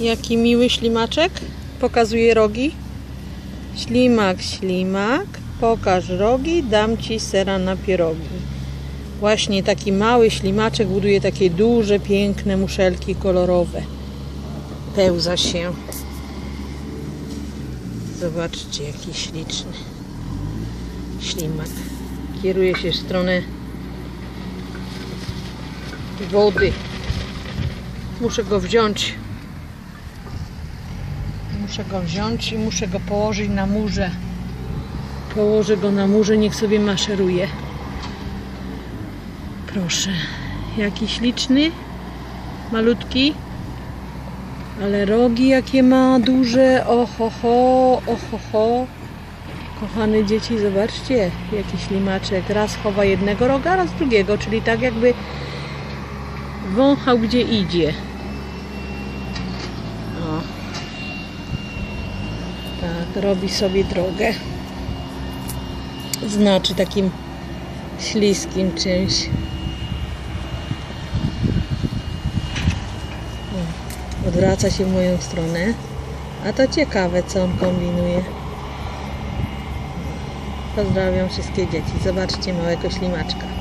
Jaki miły ślimaczek. Pokazuje rogi. Ślimak, ślimak. Pokaż rogi, dam ci sera na pierogi. Właśnie taki mały ślimaczek buduje takie duże, piękne muszelki kolorowe. Pełza się. Zobaczcie, jaki śliczny ślimak. Kieruje się w stronę wody. Muszę go wziąć. Muszę go wziąć i muszę go położyć na murze. Położę go na murze, niech sobie maszeruje. Proszę. Jaki śliczny. Malutki. Ale rogi jakie ma duże. Oho, ho, oho, ho. Kochane dzieci, zobaczcie, jaki ślimaczek. Raz chowa jednego roga, raz drugiego, czyli tak jakby wąchał gdzie idzie. Tak, robi sobie drogę. Znaczy takim śliskim czymś. Odwraca się w moją stronę. A to ciekawe, co on kombinuje. Pozdrawiam wszystkie dzieci. Zobaczcie małego ślimaczka.